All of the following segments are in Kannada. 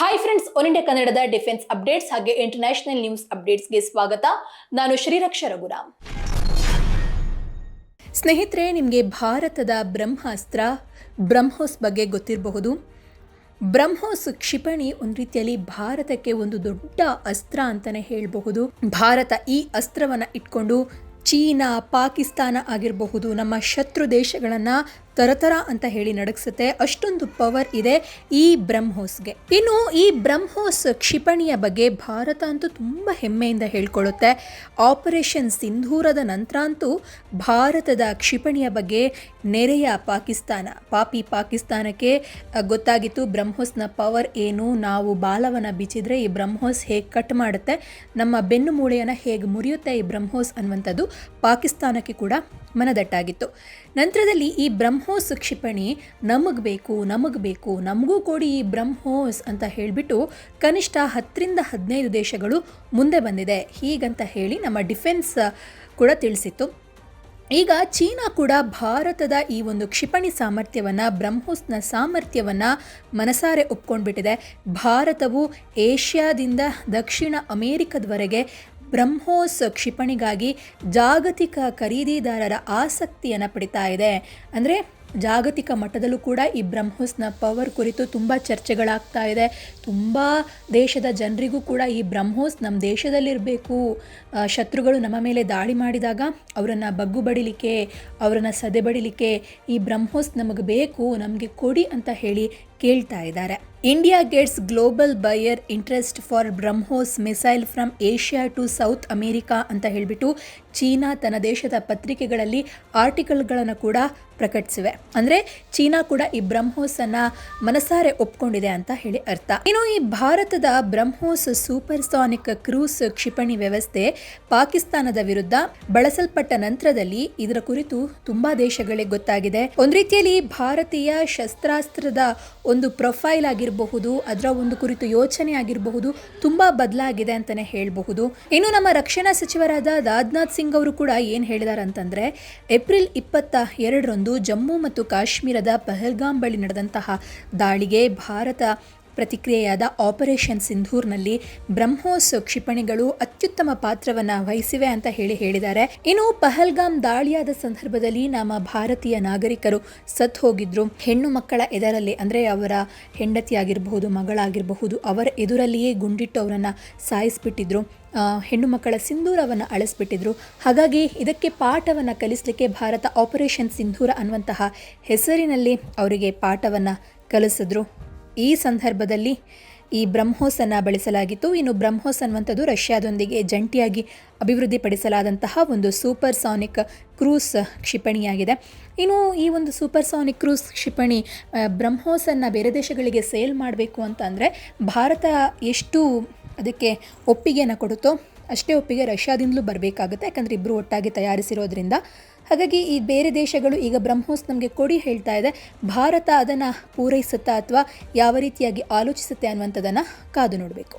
ಹಾಯ್ ಫ್ರೆಂಡ್ಸ್ ಒನ್ ಇಂಡಿಯಾ ಕನ್ನಡದ ಡಿಫೆನ್ಸ್ ಅಪ್ಡೇಟ್ಸ್ ಹಾಗೆ ಇಂಟರ್ನ್ಯಾಷನಲ್ ನ್ಯೂಸ್ ಅಪ್ಡೇಟ್ಸ್ಗೆ ಸ್ವಾಗತ. ನಾನು ಶ್ರೀರಕ್ಷ ರಘುರಾಮ್ ಸ್ನೇಹಿತರೆ, ನಿಮಗೆ ಭಾರತದ ಬ್ರಹ್ಮಾಸ್ತ್ರ, ಬ್ರಹ್ಮೋಸ್ ಬಗ್ಗೆ ಗೊತ್ತಿರಬಹುದು. ಬ್ರಹ್ಮೋಸ್ ಕ್ಷಿಪಣಿ ಒಂದು ರೀತಿಯಲ್ಲಿ ಭಾರತಕ್ಕೆ ಒಂದು ದೊಡ್ಡ ಅಸ್ತ್ರ ಅಂತಲೇ ಹೇಳಬಹುದು. ಭಾರತ ಈ ಅಸ್ತ್ರವನ್ನು ಇಟ್ಕೊಂಡು ಚೀನಾ, ಪಾಕಿಸ್ತಾನ ಆಗಿರಬಹುದು, ನಮ್ಮ ಶತ್ರು ದೇಶಗಳನ್ನು ತರತರ ಅಂತ ಹೇಳಿ ನಡಗಿಸುತ್ತೆ. ಅಷ್ಟೊಂದು ಪವರ್ ಇದೆ ಈ ಬ್ರಹ್ಮೋಸ್ಗೆ. ಇನ್ನು ಈ ಬ್ರಹ್ಮೋಸ್ ಕ್ಷಿಪಣಿಯ ಬಗ್ಗೆ ಭಾರತ ಅಂತೂ ತುಂಬ ಹೆಮ್ಮೆಯಿಂದ ಹೇಳ್ಕೊಳ್ಳುತ್ತೆ. ಆಪರೇಷನ್ ಸಿಂಧೂರದ ನಂತರ ಅಂತೂ ಭಾರತದ ಕ್ಷಿಪಣಿಯ ಬಗ್ಗೆ ನೆರೆಯ ಪಾಕಿಸ್ತಾನ, ಪಾಪಿ ಪಾಕಿಸ್ತಾನಕ್ಕೆ ಗೊತ್ತಾಗಿತ್ತು ಬ್ರಹ್ಮೋಸ್ನ ಪವರ್ ಏನು, ನಾವು ಬಾಲವನ್ನು ಬಿಚ್ಚಿದ್ರೆ ಈ ಬ್ರಹ್ಮೋಸ್ ಹೇಗೆ ಕಟ್ ಮಾಡುತ್ತೆ, ನಮ್ಮ ಬೆನ್ನು ಮೂಳೆಯನ್ನು ಹೇಗೆ ಮುರಿಯುತ್ತೆ ಈ ಬ್ರಹ್ಮೋಸ್ ಅನ್ನುವಂಥದ್ದು ಪಾಕಿಸ್ತಾನಕ್ಕೆ ಕೂಡ ಮನದಟ್ಟಾಗಿತ್ತು. ನಂತರದಲ್ಲಿ ಈ ಬ್ರಹ್ಮೋಸ್ ಕ್ಷಿಪಣಿ ನಮಗೆ ಬೇಕು ನಮಗೆ ಬೇಕು, ನಮಗೂ ಕೊಡಿ ಈ ಬ್ರಹ್ಮೋಸ್ ಅಂತ ಹೇಳಿಬಿಟ್ಟು ಕನಿಷ್ಠ ಹತ್ತರಿಂದ ಹದಿನೈದು ದೇಶಗಳು ಮುಂದೆ ಬಂದಿದೆ. ಹೀಗಂತ ಹೇಳಿ ನಮ್ಮ ಡಿಫೆನ್ಸ್ ಕೂಡ ತಿಳಿಸಿತ್ತು. ಈಗ ಚೀನಾ ಕೂಡ ಭಾರತದ ಈ ಒಂದು ಕ್ಷಿಪಣಿ ಸಾಮರ್ಥ್ಯವನ್ನು, ಬ್ರಹ್ಮೋಸ್ನ ಸಾಮರ್ಥ್ಯವನ್ನು ಮನಸಾರೆ ಒಪ್ಕೊಂಡ್ಬಿಟ್ಟಿದೆ. ಭಾರತವು ಏಷ್ಯಾದಿಂದ ದಕ್ಷಿಣ ಅಮೇರಿಕದವರೆಗೆ ಬ್ರಹ್ಮೋಸ್ ಕ್ಷಿಪಣಿಗಾಗಿ ಜಾಗತಿಕ ಖರೀದಿದಾರರ ಆಸಕ್ತಿಯನ್ನು ಪಡಿತಾ ಇದೆ. ಅಂದರೆ ಜಾಗತಿಕ ಮಟ್ಟದಲ್ಲೂ ಕೂಡ ಈ ಬ್ರಹ್ಮೋಸ್ನ ಪವರ್ ಕುರಿತು ತುಂಬ ಚರ್ಚೆಗಳಾಗ್ತಾ ಇದೆ. ತುಂಬ ದೇಶದ ಜನರಿಗೂ ಕೂಡ ಈ ಬ್ರಹ್ಮೋಸ್ ನಮ್ಮ ದೇಶದಲ್ಲಿರಬೇಕು. ಶತ್ರುಗಳು ನಮ್ಮ ಮೇಲೆ ದಾಳಿ ಮಾಡಿದಾಗ ಅವರನ್ನು ಬಗ್ಗು ಬಡಿಲಿಕ್ಕೆ ಅವರನ್ನು ಸದೆ ಬಡಿಲಿಕ್ಕೆ ಈ ಬ್ರಹ್ಮೋಸ್ ನಮಗೆ ಬೇಕು, ನಮಗೆ ಕೊಡಿ ಅಂತ ಹೇಳಿ ಕೇಳ್ತಾ ಇದ್ದಾರೆ. India gets global buyer interest for BrahMos missile from Asia to South America ಅಂತ ಹೇಳಿಬಿಟ್ಟು ಚೀನಾ ತನ್ನ ದೇಶದ ಪತ್ರಿಕೆಗಳಲ್ಲಿ ಆರ್ಟಿಕಲ್ಗಳನ್ನು ಕೂಡ ಪ್ರಕಟಿಸಿವೆ. ಅಂದರೆ ಚೀನಾ ಕೂಡ ಈ ಬ್ರಹ್ಮೋಸನ್ನು ಮನಸಾರೆ ಒಪ್ಕೊಂಡಿದೆ ಅಂತ ಹೇಳಿ ಅರ್ಥ. ಇನ್ನು ಈ ಭಾರತದ ಬ್ರಹ್ಮೋಸ್ ಸೂಪರ್ ಸಾನಿಕ್ ಕ್ರೂಸ್ ಕ್ಷಿಪಣಿ ವ್ಯವಸ್ಥೆ ಪಾಕಿಸ್ತಾನದ ವಿರುದ್ಧ ಬಳಸಲ್ಪಟ್ಟ ನಂತರದಲ್ಲಿ ಇದರ ಕುರಿತು ತುಂಬಾ ದೇಶಗಳಿಗೆ ಗೊತ್ತಾಗಿದೆ. ಒಂದ್ ರೀತಿಯಲ್ಲಿ ಭಾರತೀಯ ಶಸ್ತ್ರಾಸ್ತ್ರದ ಒಂದು ಪ್ರೊಫೈಲ್ ಆಗಿರಬಹುದು, ಅದರ ಒಂದು ಕುರಿತು ಯೋಚನೆ ಆಗಿರಬಹುದು, ತುಂಬಾ ಬದಲಾಗಿದೆ ಅಂತಾನೆ ಹೇಳಬಹುದು. ಇನ್ನು ನಮ್ಮ ರಕ್ಷಣಾ ಸಚಿವರಾದ ರಾಜನಾಥ್ ಸಿಂಗ್ ಅವರು ಕೂಡ ಏನು ಹೇಳಿದಾರೆ ಅಂತಂದ್ರೆ ಏಪ್ರಿಲ್ ಇಪ್ಪತ್ತ ಎರಡರಂದು ಜಮ್ಮು ಮತ್ತು ಕಾಶ್ಮೀರದ ಪಹಲ್ಗಾಮ್ ಬಳಿ ನಡೆದಂತಹ ದಾಳಿಗೆ ಭಾರತ ಪ್ರತಿಕ್ರಿಯೆಯಾದ ಆಪರೇಷನ್ ಸಿಂಧೂರ್ನಲ್ಲಿ ಬ್ರಹ್ಮೋಸ್ ಕ್ಷಿಪಣಿಗಳು ಅತ್ಯುತ್ತಮ ಪಾತ್ರವನ್ನ ವಹಿಸಿವೆ ಅಂತ ಹೇಳಿ ಹೇಳಿದ್ದಾರೆ. ಇನ್ನು ಪಹಲ್ಗಾಮ್ ದಾಳಿಯಾದ ಸಂದರ್ಭದಲ್ಲಿ ನಮ್ಮ ಭಾರತೀಯ ನಾಗರಿಕರು ಸತ್ ಹೋಗಿದ್ರು. ಹೆಣ್ಣು ಮಕ್ಕಳ ಎದರಲ್ಲಿ ಅಂದ್ರೆ ಅವರ ಹೆಂಡತಿಯಾಗಿರಬಹುದು ಮಗಳಾಗಿರಬಹುದು, ಅವರ ಎದುರಲ್ಲಿಯೇ ಗುಂಡಿಟ್ಟು ಅವರನ್ನು ಸಾಯಿಸ್ಬಿಟ್ಟಿದ್ರು. ಹೆಣ್ಣು ಮಕ್ಕಳ ಸಿಂಧೂರವನ್ನು ಅಳಿಸ್ಬಿಟ್ಟಿದ್ರು. ಹಾಗಾಗಿ ಇದಕ್ಕೆ ಪಾಠವನ್ನು ಕಲಿಸಲಿಕ್ಕೆ ಭಾರತ ಆಪರೇಷನ್ ಸಿಂಧೂರ ಅನ್ನುವಂತಹ ಹೆಸರಿನಲ್ಲಿ ಅವರಿಗೆ ಪಾಠವನ್ನು ಕಲಿಸಿದ್ರು. ಈ ಸಂದರ್ಭದಲ್ಲಿ ಈ ಬ್ರಹ್ಮೋಸನ್ನು ಬಳಸಲಾಗಿತ್ತು. ಇನ್ನು ಬ್ರಹ್ಮೋಸ್ ಅನ್ನುವಂಥದ್ದು ರಷ್ಯಾದೊಂದಿಗೆ ಜಂಟಿಯಾಗಿ ಅಭಿವೃದ್ಧಿಪಡಿಸಲಾದಂತಹ ಒಂದು ಸೂಪರ್ ಸಾನಿಕ್ ಕ್ರೂಸ್ ಕ್ಷಿಪಣಿಯಾಗಿದೆ. ಇನ್ನು ಈ ಒಂದು ಸೂಪರ್ ಸಾನಿಕ್ ಕ್ರೂಸ್ ಕ್ಷಿಪಣಿ ಬ್ರಹ್ಮೋಸನ್ನು ಬೇರೆ ದೇಶಗಳಿಗೆ ಸೇಲ್ ಮಾಡಬೇಕು ಅಂತ ಅಂದರೆ ಭಾರತ ಎಷ್ಟು ಅದಕ್ಕೆ ಒಪ್ಪಿಗೆಯನ್ನು ಕೊಡುತ್ತೋ ಅಷ್ಟೇ ಒಪ್ಪಿಗೆ ರಷ್ಯಾದಿಂದಲೂ ಬರಬೇಕಾಗುತ್ತೆ. ಯಾಕಂದರೆ ಇಬ್ಬರು ಒಟ್ಟಾಗಿ ತಯಾರಿಸಿರೋದ್ರಿಂದ ಹಾಗಾಗಿ ಈ ಬೇರೆ ದೇಶಗಳು ಈಗ ಬ್ರಹ್ಮೋಸ್ ನಮಗೆ ಕೊಡಿ ಹೇಳ್ತಾ ಇದೆ, ಭಾರತ ಅದನ್ನು ಪೂರೈಸುತ್ತಾ ಅಥವಾ ಯಾವ ರೀತಿಯಾಗಿ ಆಲೋಚಿಸುತ್ತೆ ಅನ್ನುವಂಥದ್ದನ್ನು ಕಾದು ನೋಡಬೇಕು.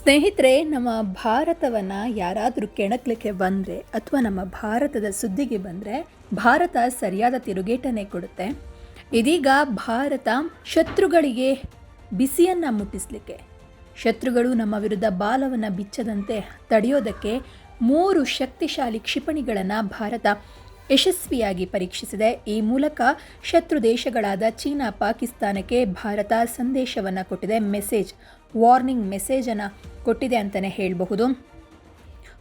ಸ್ನೇಹಿತರೆ, ನಮ್ಮ ಭಾರತವನ್ನು ಯಾರಾದರೂ ಕೆಣಕ್ಲಿಕ್ಕೆ ಬಂದರೆ ಅಥವಾ ನಮ್ಮ ಭಾರತದ ಸುದ್ದಿಗೆ ಬಂದರೆ ಭಾರತ ಸರಿಯಾದ ತಿರುಗೇಟನೇ ಕೊಡುತ್ತೆ. ಇದೀಗ ಭಾರತ ಶತ್ರುಗಳಿಗೆ ಬಿಸಿಯನ್ನು ಮುಟ್ಟಿಸಲಿಕ್ಕೆ, ಶತ್ರುಗಳು ನಮ್ಮ ವಿರುದ್ಧ ಬಾಲವನ್ನು ಬಿಚ್ಚದಂತೆ ತಡೆಯೋದಕ್ಕೆ ಮೂರು ಶಕ್ತಿಶಾಲಿ ಕ್ಷಿಪಣಿಗಳನ್ನು ಭಾರತ ಯಶಸ್ವಿಯಾಗಿ ಪರೀಕ್ಷಿಸಿದೆ. ಈ ಮೂಲಕ ಶತ್ರು ದೇಶಗಳಾದ ಚೀನಾ, ಪಾಕಿಸ್ತಾನಕ್ಕೆ ಭಾರತ ಸಂದೇಶವನ್ನು ಕೊಟ್ಟಿದೆ. ಮೆಸೇಜ್, ವಾರ್ನಿಂಗ್ ಮೆಸೇಜನ್ನು ಕೊಟ್ಟಿದೆ ಅಂತಲೇ ಹೇಳಬಹುದು.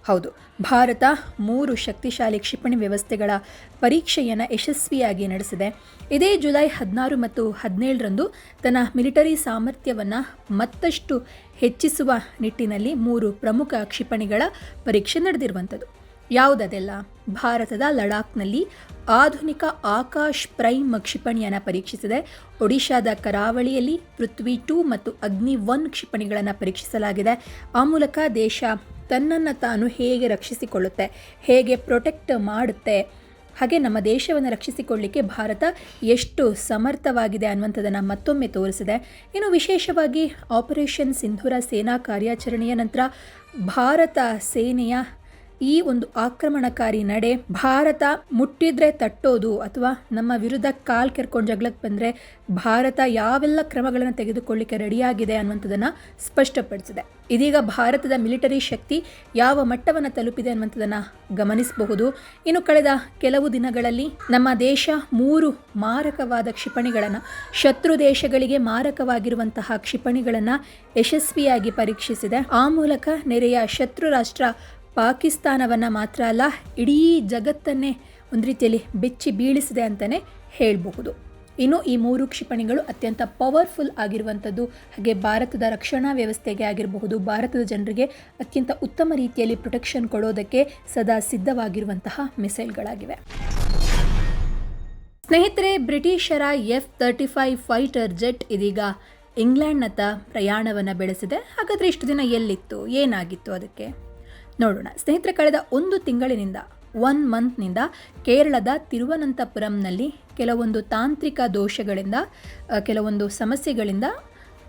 ಹೌದು. ಭಾರತ ಮೂರು ಶಕ್ತಿಶಾಲಿ ಕ್ಷಿಪಣಿ ವ್ಯವಸ್ಥೆಗಳ ಪರೀಕ್ಷೆಯನ್ನು ಯಶಸ್ವಿಯಾಗಿ ನಡೆಸಿದೆ. ಇದೇ ಜುಲೈ ಹದಿನಾರು ಮತ್ತು ಹದಿನೇಳರಂದು ತನ್ನ ಮಿಲಿಟರಿ ಸಾಮರ್ಥ್ಯವನ್ನು ಮತ್ತಷ್ಟು ಹೆಚ್ಚಿಸುವ ನಿಟ್ಟಿನಲ್ಲಿ ಮೂರು ಪ್ರಮುಖ ಕ್ಷಿಪಣಿಗಳ ಪರೀಕ್ಷೆ ನಡೆದಿರುವಂಥದ್ದು. ಯಾವುದದೆಲ್ಲ? ಭಾರತದ ಲಡಾಖ್ನಲ್ಲಿ ಆಧುನಿಕ ಆಕಾಶ್ ಪ್ರೈಮ್ ಕ್ಷಿಪಣಿಯನ್ನು ಪರೀಕ್ಷಿಸಿದೆ. ಒಡಿಶಾದ ಕರಾವಳಿಯಲ್ಲಿ ಪೃಥ್ವಿ ಟೂ ಮತ್ತು ಅಗ್ನಿ ಒನ್ ಕ್ಷಿಪಣಿಗಳನ್ನು ಪರೀಕ್ಷಿಸಲಾಗಿದೆ. ಆ ಮೂಲಕ ದೇಶ ತನ್ನನ್ನು ತಾನು ಹೇಗೆ ರಕ್ಷಿಸಿಕೊಳ್ಳುತ್ತೆ, ಹೇಗೆ ಪ್ರೊಟೆಕ್ಟ್ ಮಾಡುತ್ತೆ, ಹಾಗೆ ನಮ್ಮ ದೇಶವನ್ನು ರಕ್ಷಿಸಿಕೊಳ್ಳಿಕ್ಕೆ ಭಾರತ ಎಷ್ಟು ಸಮರ್ಥವಾಗಿದೆ ಅನ್ನುವಂಥದ್ದನ್ನು ಮತ್ತೊಮ್ಮೆ ತೋರಿಸಿದೆ. ಇನ್ನು ವಿಶೇಷವಾಗಿ ಆಪರೇಷನ್ ಸಿಂಧೂರ ಸೇನಾ ಕಾರ್ಯಾಚರಣೆಯ ನಂತರ ಭಾರತ ಸೇನೆಯ ಈ ಒಂದು ಆಕ್ರಮಣಕಾರಿ ನಡೆ ಭಾರತ ಮುಟ್ಟಿದ್ರೆ ತಟ್ಟೋದು ಅಥವಾ ನಮ್ಮ ವಿರುದ್ಧ ಕಾಲ್ ಕೆರ್ಕೊಂಡು ಜಗಳಕ್ಕೆ ಬಂದರೆ ಭಾರತ ಯಾವೆಲ್ಲ ಕ್ರಮಗಳನ್ನು ತೆಗೆದುಕೊಳ್ಳಿಕ್ಕೆ ರೆಡಿಯಾಗಿದೆ ಅನ್ನುವಂಥದ್ದನ್ನು ಸ್ಪಷ್ಟಪಡಿಸಿದೆ. ಇದೀಗ ಭಾರತದ ಮಿಲಿಟರಿ ಶಕ್ತಿ ಯಾವ ಮಟ್ಟವನ್ನು ತಲುಪಿದೆ ಅನ್ನುವಂಥದ್ದನ್ನು ಗಮನಿಸಬಹುದು. ಇನ್ನು ಕಳೆದ ಕೆಲವು ದಿನಗಳಲ್ಲಿ ನಮ್ಮ ದೇಶ ಮೂರು ಮಾರಕವಾದ ಕ್ಷಿಪಣಿಗಳನ್ನು, ಶತ್ರು ದೇಶಗಳಿಗೆ ಮಾರಕವಾಗಿರುವಂತಹ ಕ್ಷಿಪಣಿಗಳನ್ನು ಯಶಸ್ವಿಯಾಗಿ ಪರೀಕ್ಷಿಸಿದೆ. ಆ ಮೂಲಕ ನೆರೆಯ ಶತ್ರು ರಾಷ್ಟ್ರ ಪಾಕಿಸ್ತಾನವನ್ನು ಮಾತ್ರ ಅಲ್ಲ, ಇಡೀ ಜಗತ್ತನ್ನೇ ಒಂದು ರೀತಿಯಲ್ಲಿ ಬೆಚ್ಚಿ ಬೀಳಿಸಿದೆ ಅಂತಲೇ ಹೇಳಬಹುದು. ಇನ್ನು ಈ ಮೂರು ಕ್ಷಿಪಣಿಗಳು ಅತ್ಯಂತ ಪವರ್ಫುಲ್ ಆಗಿರುವಂಥದ್ದು, ಹಾಗೆ ಭಾರತದ ರಕ್ಷಣಾ ವ್ಯವಸ್ಥೆಗೆ ಆಗಿರಬಹುದು, ಭಾರತದ ಜನರಿಗೆ ಅತ್ಯಂತ ಉತ್ತಮ ರೀತಿಯಲ್ಲಿ ಪ್ರೊಟೆಕ್ಷನ್ ಕೊಡೋದಕ್ಕೆ ಸದಾ ಸಿದ್ಧವಾಗಿರುವಂತಹ ಮಿಸೈಲ್ಗಳಾಗಿವೆ ಸ್ನೇಹಿತರೆ, ಬ್ರಿಟಿಷರ F thirty five fighter jet ಇದೀಗ ಇಂಗ್ಲೆಂಡ್ನತ್ತ ಪ್ರಯಾಣವನ್ನು ಬೆಳೆಸಿದೆ. ಹಾಗಾದರೆ ಇಷ್ಟು ದಿನ ಎಲ್ಲಿತ್ತು? ಏನಾಗಿತ್ತು ಅದಕ್ಕೆ? ನೋಡೋಣ. ಸ್ನೇಹಿತರೆ, ಕಳೆದ ಒಂದು ತಿಂಗಳಿನಿಂದ ಒನ್ ಮಂತ್ನಿಂದ ಕೇರಳದ ತಿರುವನಂತಪುರಂನಲ್ಲಿ ಕೆಲವೊಂದು ತಾಂತ್ರಿಕ ದೋಷಗಳಿಂದ ಕೆಲವೊಂದು ಸಮಸ್ಯೆಗಳಿಂದ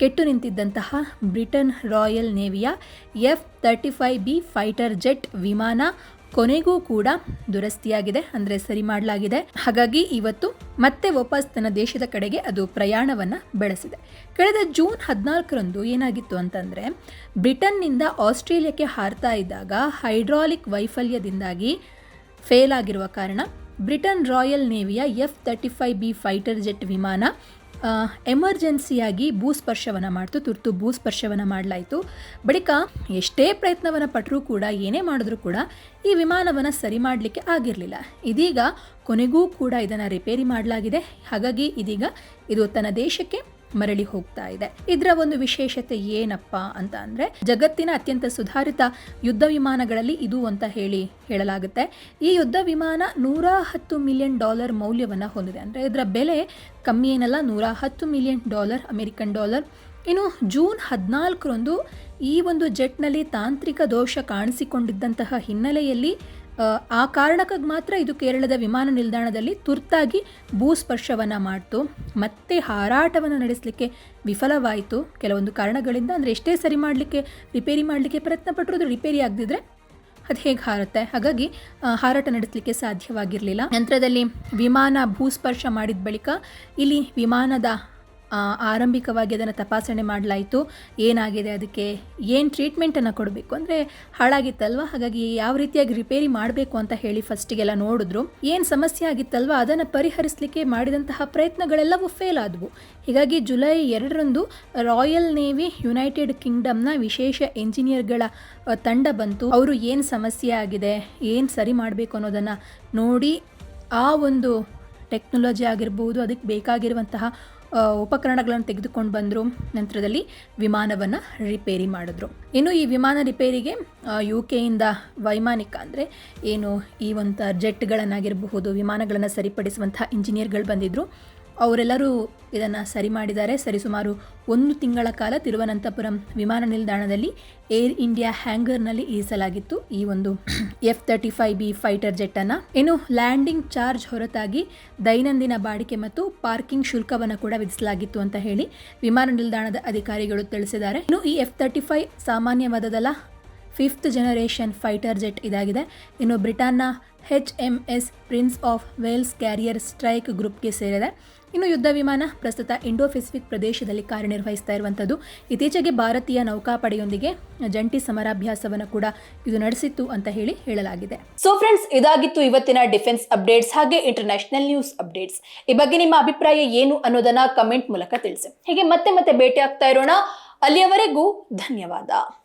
ಕೆಟ್ಟು ನಿಂತಿದ್ದಂತಹ Britain royal ನೇವಿಯ F thirty five B fighter jet ವಿಮಾನ ಕೊನೆಗೂ ಕೂಡ ದುರಸ್ತಿಯಾಗಿದೆ. ಅಂದರೆ ಸರಿ ಮಾಡಲಾಗಿದೆ. ಹಾಗಾಗಿ ಇವತ್ತು ಮತ್ತೆ ವಾಪಸ್ ತನ್ನ ದೇಶದ ಕಡೆಗೆ ಅದು ಪ್ರಯಾಣವನ್ನು ಬೆಳೆಸಿದೆ. ಕಳೆದ ಜೂನ್ ಹದಿನಾಲ್ಕರಂದು ಏನಾಗಿತ್ತು ಅಂತಂದರೆ, ಬ್ರಿಟನ್ನಿಂದ ಆಸ್ಟ್ರೇಲಿಯಾಕ್ಕೆ ಹಾರ್ತಾ ಇದ್ದಾಗ ಹೈಡ್ರಾಲಿಕ್ ವೈಫಲ್ಯದಿಂದಾಗಿ ಫೇಲ್ ಆಗಿರುವ ಕಾರಣ Britain royal ನೇವಿಯ F thirty five B fighter jet ವಿಮಾನ ಎಮರ್ಜೆನ್ಸಿಯಾಗಿ ಭೂಸ್ಪರ್ಶವನ್ನು ಮಾಡ್ತು, ತುರ್ತು ಭೂಸ್ಪರ್ಶವನ್ನು ಮಾಡಲಾಯಿತು. ಬಳಿಕ ಎಷ್ಟೇ ಪ್ರಯತ್ನವನ್ನು ಪಟ್ಟರೂ ಕೂಡ, ಏನೇ ಮಾಡಿದ್ರೂ ಕೂಡ, ಈ ವಿಮಾನವನ್ನು ಸರಿ ಮಾಡಲಿಕ್ಕೆ ಆಗಿರಲಿಲ್ಲ. ಇದೀಗ ಕೊನೆಗೂ ಕೂಡ ಇದನ್ನು ರಿಪೇರಿ ಮಾಡಲಾಗಿದೆ. ಹಾಗಾಗಿ ಇದೀಗ ಇದು ತನ್ನ ದೇಶಕ್ಕೆ ಮರಳಿ ಹೋಗ್ತಾ ಇದೆ. ಇದರ ಒಂದು ವಿಶೇಷತೆ ಏನಪ್ಪ ಅಂತ ಅಂದ್ರೆ, ಜಗತ್ತಿನ ಅತ್ಯಂತ ಸುಧಾರಿತ ಯುದ್ಧ ವಿಮಾನಗಳಲ್ಲಿ ಇದು ಅಂತ ಹೇಳಿ ಹೇಳಲಾಗುತ್ತೆ. ಈ ಯುದ್ಧ ವಿಮಾನ ನೂರ ಹತ್ತು ಮಿಲಿಯನ್ ಡಾಲರ್ ಮೌಲ್ಯವನ್ನು ಹೊಂದಿದೆ. ಅಂದ್ರೆ ಇದರ ಬೆಲೆ ಕಮ್ಮಿ ಏನಲ್ಲ, ನೂರ ಹತ್ತು ಮಿಲಿಯನ್ ಡಾಲರ್, ಅಮೆರಿಕನ್ ಡಾಲರ್. ಇನ್ನು ಜೂನ್ ಹದಿನಾಲ್ಕರಂದು ಈ ಒಂದು ಜೆಟ್ನಲ್ಲಿ ತಾಂತ್ರಿಕ ದೋಷ ಕಾಣಿಸಿಕೊಂಡಿದ್ದಂತಹ ಹಿನ್ನೆಲೆಯಲ್ಲಿ ಆ ಕಾರಣಕ್ಕಾಗಿ ಮಾತ್ರ ಇದು ಕೇರಳದ ವಿಮಾನ ನಿಲ್ದಾಣದಲ್ಲಿ ತುರ್ತಾಗಿ ಭೂಸ್ಪರ್ಶವನ್ನು ಮಾಡ್ತು. ಮತ್ತೆ ಹಾರಾಟವನ್ನು ನಡೆಸಲಿಕ್ಕೆ ವಿಫಲವಾಯಿತು. ಕೆಲವೊಂದು ಕಾರಣಗಳಿಂದ, ಅಂದರೆ ಎಷ್ಟೇ ಸರಿ ಮಾಡಲಿಕ್ಕೆ, ರಿಪೇರಿ ಮಾಡಲಿಕ್ಕೆ ಪ್ರಯತ್ನ ಪಟ್ಟರು ಅದು ರಿಪೇರಿ ಆಗದಿದ್ರೆ ಅದು ಹೇಗೆ ಹಾರುತ್ತೆ? ಹಾಗಾಗಿ ಹಾರಾಟ ನಡೆಸಲಿಕ್ಕೆ ಸಾಧ್ಯವಾಗಿರಲಿಲ್ಲ. ನಂತರದಲ್ಲಿ ವಿಮಾನ ಭೂಸ್ಪರ್ಶ ಮಾಡಿದ ಬಳಿಕ ಇಲ್ಲಿ ವಿಮಾನದ ಆರಂಭಿಕವಾಗಿ ಅದನ್ನು ತಪಾಸಣೆ ಮಾಡಲಾಯಿತು. ಏನಾಗಿದೆ ಅದಕ್ಕೆ? ಏನು ಟ್ರೀಟ್ಮೆಂಟನ್ನು ಕೊಡಬೇಕು? ಅಂದರೆ ಹಾಳಾಗಿತ್ತಲ್ವ? ಹಾಗಾಗಿ ಯಾವ ರೀತಿಯಾಗಿ ರಿಪೇರಿ ಮಾಡಬೇಕು ಅಂತ ಹೇಳಿ ಫಸ್ಟಿಗೆಲ್ಲ ನೋಡಿದ್ರು. ಏನು ಸಮಸ್ಯೆ ಆಗಿತ್ತಲ್ವ? ಅದನ್ನು ಪರಿಹರಿಸಲಿಕ್ಕೆ ಮಾಡಿದಂತಹ ಪ್ರಯತ್ನಗಳೆಲ್ಲವೂ ಫೇಲ್ ಆದವು. ಹೀಗಾಗಿ ಜುಲೈ ಎರಡರಂದು ರಾಯಲ್ ನೇವಿ ಯುನೈಟೆಡ್ ಕಿಂಗ್ಡಮ್ನ ವಿಶೇಷ ಎಂಜಿನಿಯರ್ಗಳ ತಂಡ ಬಂತು. ಅವರು ಏನು ಸಮಸ್ಯೆ ಆಗಿದೆ? ಏನು ಸರಿ ಮಾಡಬೇಕು ಅನ್ನೋದನ್ನು ನೋಡಿ ಆ ಒಂದು ಟೆಕ್ನಾಲಜಿ ಆಗಿರ್ಬೋದು, ಅದಕ್ಕೆ ಬೇಕಾಗಿರುವಂತಹ ಉಪಕರಣಗಳನ್ನು ತೆಗೆದುಕೊಂಡು ಬಂದರು. ನಂತರದಲ್ಲಿ ವಿಮಾನವನ್ನು ರಿಪೇರಿ ಮಾಡಿದ್ರು. ಇನ್ನು ಈ ವಿಮಾನ ರಿಪೇರಿಗೆ ಯು ಕೆಯಿಂದ ವೈಮಾನಿಕ ಅಂದರೆ ಏನು ಈ ಒಂದು ಜೆಟ್ಗಳನ್ನಾಗಿರಬಹುದು ವಿಮಾನಗಳನ್ನು ಸರಿಪಡಿಸುವಂತಹ ಇಂಜಿನಿಯರ್ಗಳು ಬಂದಿದ್ದರು ಅವರೆಲ್ಲರೂ ಇದನ್ನು ಸರಿ ಮಾಡಿದ್ದಾರೆ. ಸರಿಸುಮಾರು ಒಂದು ತಿಂಗಳ ಕಾಲ ತಿರುವನಂತಪುರಂ ವಿಮಾನ ನಿಲ್ದಾಣದಲ್ಲಿ ಏರ್ ಇಂಡಿಯಾ ಹ್ಯಾಂಗರ್ನಲ್ಲಿ ಇರಿಸಲಾಗಿತ್ತು. ಈ ಒಂದು F thirty five B fighter ಜೆಟ್ಟನ್ನು. ಇನ್ನು ಲ್ಯಾಂಡಿಂಗ್ ಚಾರ್ಜ್ ಹೊರತಾಗಿ ದೈನಂದಿನ ಬಾಡಿಕೆ ಮತ್ತು ಪಾರ್ಕಿಂಗ್ ಶುಲ್ಕವನ್ನು ಕೂಡ ವಿಧಿಸಲಾಗಿತ್ತು ಅಂತ ಹೇಳಿ ವಿಮಾನ ನಿಲ್ದಾಣದ ಅಧಿಕಾರಿಗಳು ತಿಳಿಸಿದ್ದಾರೆ. ಇನ್ನು ಈ ಎಫ್ ತರ್ಟಿ ಫೈವ್ ಸಾಮಾನ್ಯವಾದದಲ್ಲ, ಫಿಫ್ತ್ ಜನರೇಷನ್ ಫೈಟರ್ ಜೆಟ್ ಇದಾಗಿದೆ. ಇನ್ನು ಬ್ರಿಟನ್ನ H M S, Prince of Wales carrier strike ಗ್ರೂಪ್ಗೆ ಸೇರಿದೆ. ಇನ್ನು ಯುದ್ಧ ವಿಮಾನ ಪ್ರಸ್ತುತ ಇಂಡೋ ಪೆಸಿಫಿಕ್ ಪ್ರದೇಶದಲ್ಲಿ ಕಾರ್ಯನಿರ್ವಹಿಸ್ತಾ ಇರುವಂಥದ್ದು. ಇತ್ತೀಚೆಗೆ ಭಾರತೀಯ ನೌಕಾಪಡೆಯೊಂದಿಗೆ ಜಂಟಿ ಸಮರಾಭ್ಯಾಸವನ್ನು ಕೂಡ ಇದು ನಡೆಸಿತ್ತು ಅಂತ ಹೇಳಿ ಹೇಳಲಾಗಿದೆ. ಸೊ ಫ್ರೆಂಡ್ಸ್ ಇದಾಗಿತ್ತು ಇವತ್ತಿನ ಡಿಫೆನ್ಸ್ ಅಪ್ಡೇಟ್ಸ್ ಹಾಗೆ ಇಂಟರ್ನ್ಯಾಷನಲ್ ನ್ಯೂಸ್ ಅಪ್ಡೇಟ್ಸ್. ಈ ಬಗ್ಗೆ ನಿಮ್ಮ ಅಭಿಪ್ರಾಯ ಏನು ಅನ್ನೋದನ್ನ ಕಮೆಂಟ್ ಮೂಲಕ ತಿಳಿಸಿ. ಹೀಗೆ ಮತ್ತೆ ಮತ್ತೆ ಭೇಟಿ ಆಗ್ತಾ ಇರೋಣ. ಅಲ್ಲಿಯವರೆಗೂ ಧನ್ಯವಾದ.